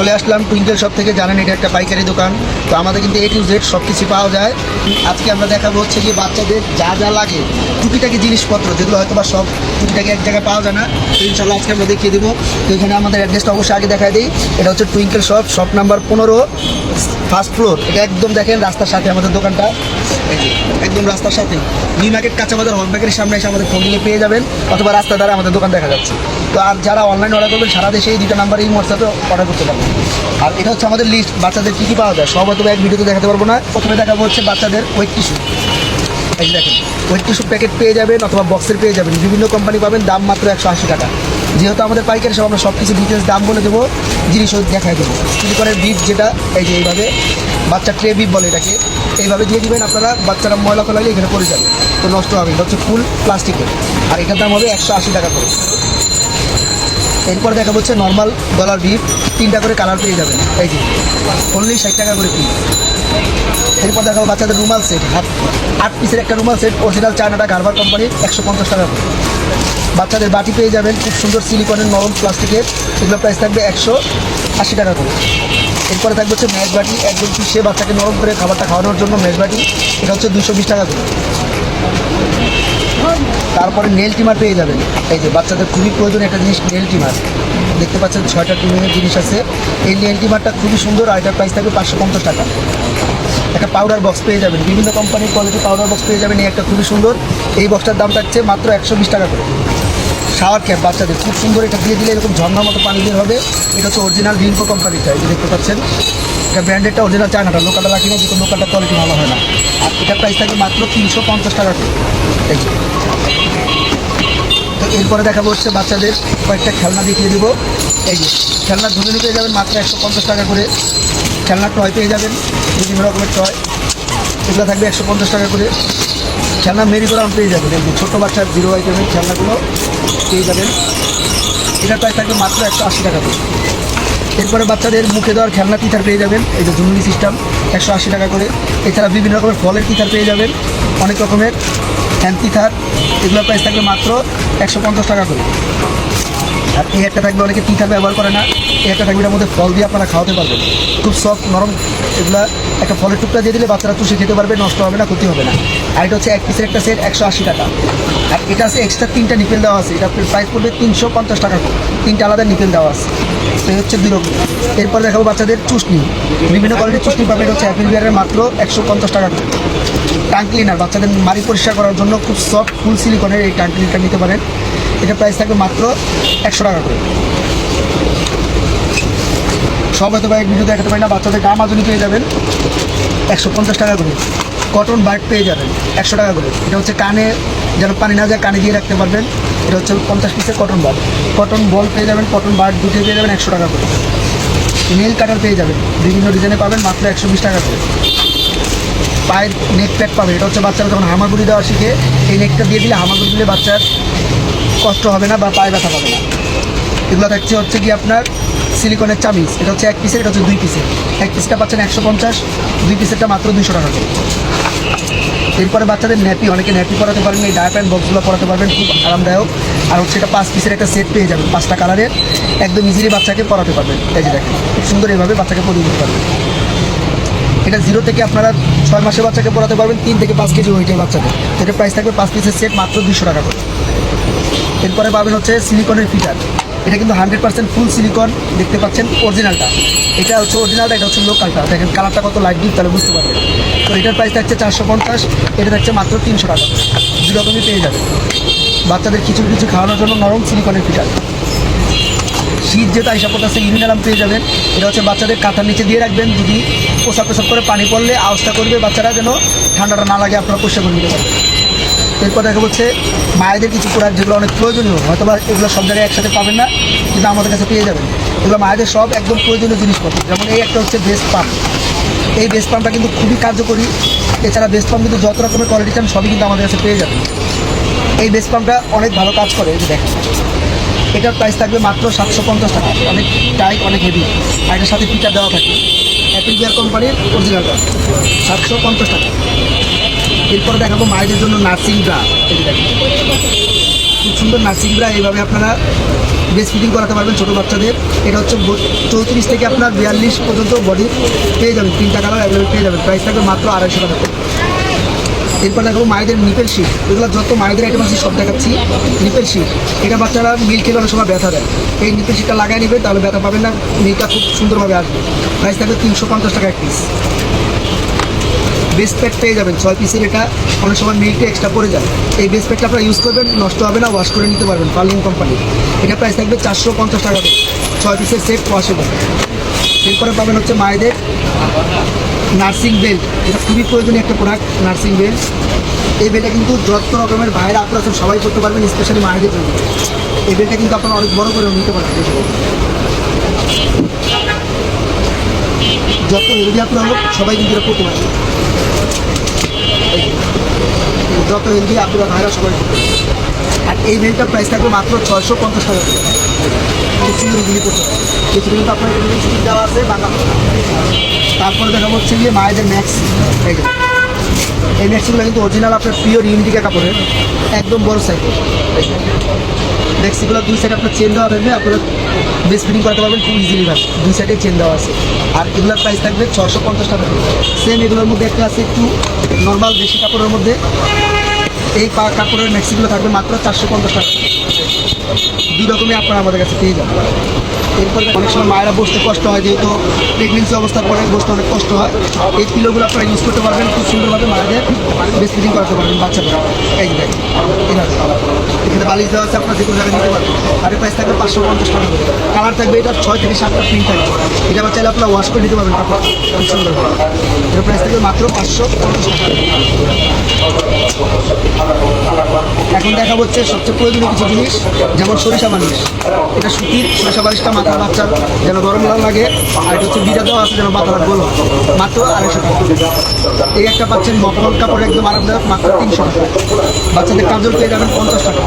চলে আসলাম twinkle shop থেকে। জানেন, এটা একটা পাইকারি দোকান। তো আমাদের কিন্তু এ টু জেড সব কিছু পাওয়া যায়। আজকে আমরা দেখাবো হচ্ছে যে বাচ্চাদের যা যা লাগে। টুকিটাকি জিনিসপত্র, যেগুলো হয়তো বা সব টুকিটাকি এক জায়গায় পাওয়া যায় না। তো ইনশাল্লাহ আজকে আমরা দেখিয়ে দেবো। তো এখানে আমাদের অ্যাড্রেসটা অবশ্যই আগে দেখাই দিই। এটা হচ্ছে টুইঙ্কেল শপ শপ নাম্বার পনেরো ফার্স্ট ফ্লোর এটা একদম দেখেন রাস্তার সাথে আমাদের দোকানটা। একদম রাস্তার সাথে। নিউ মার্কেট কাঁচা বাজার হলমার্কেটের সামনে এসে আমাদের ফোন পেয়ে যাবেন। অথবা রাস্তা দ্বারা আমাদের দোকান দেখা যাচ্ছে। তো আর যারা অনলাইন অর্ডার করবেন, সারা দেশে এই দুটো নাম্বারে এই হোয়াটসঅ্যাপে অর্ডার করতে পারবেন। আর এটা হচ্ছে আমাদের লিস্ট বাচ্চাদের কী কী পাওয়া যায়? সব হয়তো এক ভিডিওতে দেখাতে পারব না। প্রথমে দেখাবো হচ্ছে বাচ্চাদের ওয়েট টিস্যু এই দেখেন ওয়েট টিস্যু প্যাকেট পেয়ে যাবেন অথবা বক্সের পেয়ে যাবেন। বিভিন্ন কোম্পানি পাবেন, দাম মাত্র একশো আশি টাকা। যেহেতু আমাদের পাইকারি সব, আমরা সব কিছু ডিটেলস দাম বলে দেবো, জিনিসও দেখাই দেবো। সিলিকনের বিপ যেটা, এই যে এইভাবে, বাচ্চা ট্রে বিপ বলে এটাকে, এইভাবে দিয়ে দিবেন আপনারা, বাচ্চারা ময়লা ফেলালে এখানে পড়ে যাবে। তো নষ্ট হবে এটা হচ্ছে ফুল প্লাস্টিকের আর এটার দাম হবে একশো আশি টাকা করে। এরপর দেখা হচ্ছে নর্মাল ডলার বিপ তিনটা করে কালার পেয়ে যাবেন। এই যে অনলি ষাট টাকা করে পিস এরপর দেখাবো বাচ্চাদের রুমাল সেট হাত আট পিসের একটা রুমাল সেট অরিজিনাল চায়নাটা গার্বার কোম্পানির একশো পঞ্চাশ টাকা করে। বাচ্চাদের বাটি পেয়ে যাবেন, খুব সুন্দর সিলিকনের নরম প্লাস্টিকের এগুলো প্রাইস থাকবে একশো আশি টাকা করে। এরপরে থাকবে হচ্ছে ম্যাশ বাটি, একদম পিসে বাচ্চাকে নরম করে খাবারটা খাওয়ানোর জন্য ম্যাশ বাটি। এটা হচ্ছে দুশো বিশ টাকা করে। তারপরে নেল টিমার পেয়ে যাবেন। এই যে বাচ্চাদের খুবই প্রয়োজনীয় একটা জিনিস নেল টিমার। দেখতে পাচ্ছেন ছয়টা টিমের জিনিস আছে। এই নেল টিমারটা খুবই সুন্দর আর এটার প্রাইস থাকবে পাঁচশো পঞ্চাশ টাকা। একটা পাউডার বক্স পেয়ে যাবেন। বিভিন্ন কোম্পানির কোয়ালিটি পাউডার বক্স পেয়ে যাবেন, এই একটা খুবই সুন্দর। এই বক্সটার দাম থাকছে মাত্র একশো বিশ টাকা করে। শাওয়ার ক্যাপ বাচ্চাদের, খুব সুন্দর এটা দিয়ে দিলে এরকম ঝর্ণার মতো পানি বের হবে। এটা হচ্ছে অরিজিনাল ভিনকো কোম্পানিটা এই যে দেখতে পাচ্ছেন। এটা ব্র্যান্ডেডটা অরিজিনাল চায় চায়নাটা লোকালটা রাখি না, যেহেতু লোকালটা কোয়ালিটি ভালো হয় না। আর এটার প্রাইস থাকে মাত্র তিনশো পঞ্চাশ টাকা করে। এরপরে দেখাবো হচ্ছে বাচ্চাদের কয়েকটা খেলনা দেখিয়ে দেবো। এই যে, খেলনা ধরে পেয়ে যাবেন মাত্র একশো পঞ্চাশ টাকা করে। খেলনার টয় পেয়ে যাবেন, বিভিন্ন রকমের টয় এগুলো থাকবে একশো পঞ্চাশ টাকা করে। খেলনা মেরি করে পেয়ে যাবেন। এই ছোটো বাচ্চার জিরো আইটেমের খেলনাগুলো পেয়ে যাবেন। এটা প্রাইস থাকবে মাত্র একশো আশি টাকা করে। এরপরে বাচ্চাদের মুখে দেওয়ার খেলনা তিথার পেয়ে যাবেন। এই যে জুমলি সিস্টেম একশো আশি টাকা করে। এছাড়া বিভিন্ন রকমের ফলের তিথার পেয়ে যাবেন। অনেক রকমের হ্যান্ড তিথার এগুলোর প্রাইস থাকবে মাত্র একশো পঞ্চাশ টাকা করে। আর এই একটা থাকবে অনেকে তিথার ব্যবহার করে না, এই একটা থাকবে এটার মধ্যে ফল দিয়ে আপনারা খাওয়াতে পারবেন। খুব সফট নরম, এগুলা একটা ফলের টুকরা দিয়ে দিলে বাচ্চারা চুষে খেতে পারবে, নষ্ট হবে না, ক্ষতি হবে না। আর এটা হচ্ছে এক পিসের একটা সেট একশো আশি টাকা। আর এটা আছে এক্সট্রা তিনটা নিপেল দেওয়া আছে, এটা প্রাইস পড়বে তিনশো পঞ্চাশ টাকা তিনটা আলাদা নিপেল দেওয়া আছে। এই হচ্ছে দুই রকম এরপর দেখাবো বাচ্চাদের চুষনি। বিভিন্ন কোয়ালিটির চুষনি পাবে এটা হচ্ছে অ্যাপেল বিয়ারের মাত্র একশো পঞ্চাশ টাকা টাং ক্লিনার, বাচ্চাদের মারি পরিষ্কার করার জন্য খুব সফট ফুল সিলিকনের এই টাং ক্লিনটা নিতে পারেন। এটা প্রাইস থাকবে মাত্র একশো টাকা করে। সব হয়তো বা এক ভিডিও দেখাতে পারি না, বাচ্চাদের গা মাজুনি পেয়ে যাবেন। একশো পঞ্চাশ টাকা করে। কটন বার্ড পেয়ে যাবেন, একশো টাকা করে। এটা হচ্ছে কানে, যেন পানি না যায়, কানে দিয়ে রাখতে পারবেন। এটা হচ্ছে পঞ্চাশ পিসের কটন বার্ড কটন বল পেয়ে যাবেন কটন বার্ড দুটো পেয়ে যাবেন, একশো টাকা করে। নেল কাটার পেয়ে যাবেন। বিভিন্ন ডিজাইনে পাবেন, মাত্র একশো বিশ টাকা করে। পায়ের নেক প্যাক পাবে। এটা হচ্ছে বাচ্চারা যখন হামাগুড়ি দেওয়া শিখে, এই নেকটা দিয়ে দিলে হামাগুড়ি দিলে বাচ্চার কষ্ট হবে না বা পায়ে ব্যথা পাবে না। এগুলো থাকছে হচ্ছে কি আপনার সিলিকনের চামিজ এটা হচ্ছে এক পিসের এটা হচ্ছে দুই পিসের এক পিসটা পাচ্ছেন একশো পঞ্চাশ, দুই পিসেরটা মাত্র দুশো টাকা করে। এরপরে বাচ্চাদের ন্যাপি অনেকে ন্যাপি পরাতে পারবেন এই ডায়াপ্যান্ট বক্সগুলো পরাতে পারবেন, খুব আরামদায়ক। আর হচ্ছে এটা পাঁচ পিসের একটা সেট পেয়ে যাবেন, পাঁচটা কালারের একদম ইজিলি বাচ্চাকে পড়াতে পারবেন। এই যে দেখেন, খুব সুন্দর এইভাবে বাচ্চাকে পরিয়ে দিতে পারবেন এটা জিরো থেকে আপনারা ছয় মাসের বাচ্চাকে পড়াতে পারবেন, তিন থেকে পাঁচ কেজি ওয়েটের বাচ্চাদের তো এটা প্রাইস থাকবে পাঁচ পিসের সেট মাত্র দুশো টাকা করে। এরপরে পাবেন হচ্ছে সিলিকনের ফিটার এটা কিন্তু হান্ড্রেড পার্সেন্ট ফুল সিলিকন দেখতে পাচ্ছেন অরিজিনালটা এটা হচ্ছে অরিজিনালটা এটা হচ্ছে লোকালটা দেখেন কালারটা কত লাইট ডিপ তাহলে বুঝতে পারবেন। তো এটার প্রাইস থাকছে চারশো পঞ্চাশ, এটা থাকছে মাত্র তিনশো টাকা। দু রকমই পেয়ে যাবে বাচ্চাদের কিছু কিছু খাওয়ানোর জন্য নরম সিলিকনের ফিটার শীত যেটা আইসা পড়তেছে ইউনিনালাম পেয়ে যাবেন। এটা হচ্ছে বাচ্চাদের কাঁথার নিচে দিয়ে রাখবেন, যদি পোশাক পোশাক করে পানি পড়লে আওয়াজটা করবে, বাচ্চারা যেন ঠান্ডাটা না লাগে, আপনারা পরিষ্কার করে নিতে পারবেন। এরপর দেখা হচ্ছে মায়েদের কিছু প্রোডাক্ট যেগুলো অনেক প্রয়োজনীয় হয়তো বা এগুলো সব জায়গায় একসাথে পাবেন না, কিন্তু আমাদের কাছে পেয়ে যাবেন। এগুলো মায়েদের সব একদম প্রয়োজনীয় জিনিসপত্র, যেমন এই একটা হচ্ছে বেস্ট পাম্প এই বেস্ট পাম্পটা কিন্তু খুবই কার্যকরী, এছাড়া বেস্ট পাম্প কিন্তু যত রকমের কোয়ালিটি চান, সবই কিন্তু আমাদের কাছে পেয়ে যাবেন। এই বেস্ট পাম্পটা অনেক ভালো কাজ করে যে দেখেন। এটার প্রাইস থাকবে মাত্র সাতশো পঞ্চাশ টাকা। অনেক টাইট অনেক হেভি আর এটার সাথে ফিচার দেওয়া থাকে। অ্যাপেল গিয়ার কোম্পানির অরিজিনালটা সাতশো পঞ্চাশ টাকা। এরপরে দেখাবো মায়েদের জন্য নার্সিং ব্রা। খুব সুন্দর নার্সিং ব্রা। এইভাবে আপনারা বেস্ট ফিটিং করাতে পারবেন ছোটো বাচ্চাদের। এটা হচ্ছে চৌত্রিশ থেকে আপনার বিয়াল্লিশ পর্যন্ত বডি পেয়ে যাবেন। তিনটা কালার পেয়ে যাবেন। প্রাইস থাকবে মাত্র আড়াইশো টাকা। এরপর দেখাবো মায়েদের নিপেল শিট এগুলো যত মায়েদের আইটেম আছে সব দেখাচ্ছি। নিপেল শিট এটা বাচ্চারা মিল খেলে অনেক সময় ব্যথা দেয়। এই নিপেল শিটটা লাগাই নেবে, তাহলে ব্যথা পাবেন না। মিলটা খুব সুন্দরভাবে আসবে। প্রাইস থাকবে তিনশো পঞ্চাশ টাকা এক পিস বেস প্যাক পেয়ে যাবেন। ছয় পিসের এটা অনেক সময় মিল্কটা এক্সট্রা পড়ে যায়। এই বেস প্যাকটা আপনারা ইউজ করবেন, নষ্ট হবে না ওয়াশ করে নিতে পারবেন পার্লিং কোম্পানি এটা প্রাইস থাকবে চারশো পঞ্চাশ টাকা ছয় পিসের সেট ওয়াশেবল এরপরে পাবেন হচ্ছে মায়েদের নার্সিং বেল্ট। এটা খুবই প্রয়োজনীয় একটা প্রোডাক্ট নার্সিং বেল্ট। এই বেলটা কিন্তু যত রকমের বাইরে আপনারা সবাই করতে পারবেন স্পেশালি মায়েদের জন্য। এই বেলটা কিন্তু আপনারা অনেক বড় করে নিতে পারবেন যত হেলদি আপনারা হোক, সবাই কিন্তু এটা করতে পারবেন। যত হেলদি আপনারা ভাইরা সবাই। আর এই বেলটার প্রাইস থাকবে মাত্র ছয়শো পঞ্চাশ টাকা। আপনার এখানে দেওয়া আছে, বাংলা তারপরে দেখা হচ্ছে গিয়ে মায়েদের ম্যাক্স এই ম্যাক্সিগুলো কিন্তু অরিজিনাল আপনার পিওর ইউনিটিকা কাপড়ের, একদম বড় সাইজ ম্যাক্সিগুলো দুই সাইড আপনার চেন দেওয়া থাকবে, আপনারা বেস ফিটিং করতে পারবেন খুব ইজিলি ভাবে দুই সাইডে চেন দেওয়া আছে। আর এগুলোর প্রাইস থাকবে ছশো পঞ্চাশ টাকা সেম এগুলোর মধ্যে একটা আছে একটু নর্মাল দেশি কাপড়ের মধ্যে। এই কাপড়ের ম্যাক্সিগুলো থাকবে মাত্র চারশো পঞ্চাশ টাকা। দুই রকমই আপনারা আমাদের কাছে পেয়ে যাবেন। এরপর অনেক সময় মায়েরা বসতে কষ্ট হয়, যেহেতু প্রেগনেন্সি অবস্থার পরে বসতে অনেক কষ্ট হয়। এই পিলোগুলো আপনারা ইউজ করতে পারবেন, খুব সুন্দরভাবে মায়েদের বেস্ট ফিটিং করাতে পারবেন বাচ্চাদের। এই দেখেন এখানে বালিশ দেওয়া আছে, আপনার যে কোনো জায়গায় নিতে পারবেন। আর প্রাইস থাকবে পাঁচশো পঞ্চাশ টাকা কালার থাকবে এটা ছয় থেকে সাতটা প্রিন্ট থাকবে এটা আবার চাইলে আপনারা ওয়াশ করে নিতে পারবেন খুব সুন্দরভাবে এটার প্রাইস থাকবে মাত্র পাঁচশো পঞ্চাশ টাকা। এখন দেখা হচ্ছে সবচেয়ে প্রয়োজনীয় কিছু জিনিস, যেমন সরিষা বালিশ। এটা সুতির, সরিষা বালিশটা মাথার বাচ্চার যেন গরম না লাগে, আর এটা হচ্ছে বিজা দেওয়া আছে যেন মাথার গোল মাত্র আড়াইশো টাকা। এই একটা পাচ্ছেন মকমল কাপড় একদম আরামদায়ক, মাত্র তিনশো টাকা। বাচ্চাদের কাজল পেয়ে যাবেন পঞ্চাশ টাকা।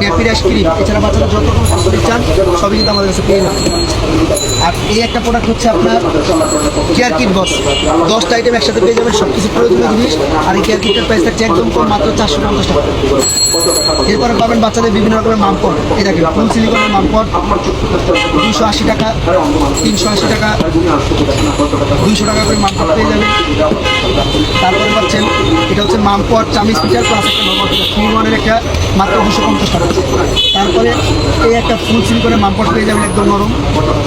ন্যাপির আইসক্রিম এছাড়া বাচ্চারা যত রকম চান, সবই কিন্তু আমাদের কাছে পেয়ে যাবেন। আর এই একটা প্রোডাক্ট হচ্ছে আপনার কেয়ার কিট বক্স দশটা আইটেম একসাথে পেয়ে যাবেন সব কিছু প্রয়োজনীয় জিনিস। আর এই কেয়ার কিটের প্রাইস থাকছে একদম কম, মাত্র চারশো পঞ্চাশ টাকা। এরপরে পাবেন বাচ্চাদের বিভিন্ন রকমের মামপট। এই দেখেন, ফুল সিলিকনের মামপট দুশো আশি টাকা, তিনশো আশি টাকা, দুইশো টাকা করে মামপট পেয়ে যাবেন। তারপরে পাচ্ছেন, এটা হচ্ছে মামপট চামিজ পিঠার প্লাস একটা নর্মাল থ্রি একটা মাত্র দুশো পঞ্চাশ টাকা। তারপরে এই একটা ফুল সিলিকনের মামপট পেয়ে যাবেন একদম নরম।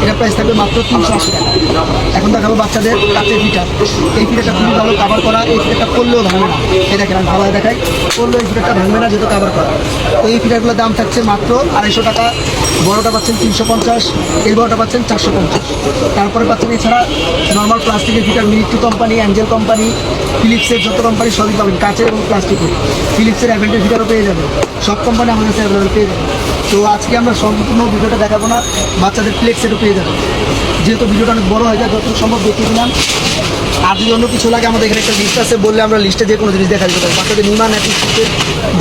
এটা প্রাইস থাকবে মাত্র তিনশো আশি টাকা। এখন দেখাবো বাচ্চাদের কাঁচের পিঠা। এই পিঠাটা খুবই ভালো কাভার করা, এই পিঠাটা করলেও ভাঙবে না। এই দেখেন, আমি ভালো দেখাই। করলেও এই পিঠাটা ভাঙবে না, যেহেতু কাভার করা। এই পিঠাগুলোর দাম থাকছে মাত্র আড়াইশো টাকা। বড়োটা পাচ্ছেন তিনশো পঞ্চাশ, এই বড়োটা পাচ্ছেন চারশো পঞ্চাশ। তারপরে পাচ্ছেন এছাড়া নর্মাল প্লাস্টিকের ফিটার মিনিটু কোম্পানি অ্যাঞ্জেল কোম্পানি ফিলিপসের যত কোম্পানি সবই পাবেন, কাঁচের এবং প্লাস্টিকের ফিলিপসের অ্যাভেন্টের ভিটারও পেয়ে যাবেন। সব কোম্পানি আমাদের কাছে অ্যাভেলেবেল পেয়ে যাবেন। তো আজকে আমরা সম্পূর্ণ ভিডিওটা দেখাবো না, বাচ্চাদের ফ্লেক্সেরও পেয়ে যাবেন। যেহেতু ভিডিওটা অনেক বড় হয়ে যায় যত সম্ভব দেখিয়ে দিলাম। যদি অন্য কিছু লাগে, আমাদের এখানে একটা লিস্ট আছে, বললে আমরা লিস্টে যে কোনো জিনিস দেখা দিতে পারি। বাচ্চাদের নাকি শীতের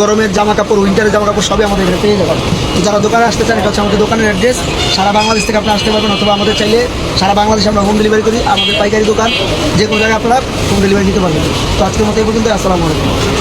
গরমের জামা কাপড় উইন্টারের জামা কাপড় সবই আমাদের এখানে পেয়ে যাবেন। যারা দোকানে আসতে চান, এটা হচ্ছে আমাদের দোকানের অ্যাড্রেস সারা বাংলাদেশ থেকে আপনি আসতে পারবেন, অথবা আমাদের চাইলে সারা বাংলাদেশে আমরা হোম ডেলিভারি করি, আমাদের পাইকারি দোকান, যে কোনো জায়গায় আপনারা হোম ডেলিভারি দিতে পারবেন। তো আজকের মতো এই পর্যন্ত আসসালামু আলাইকুম।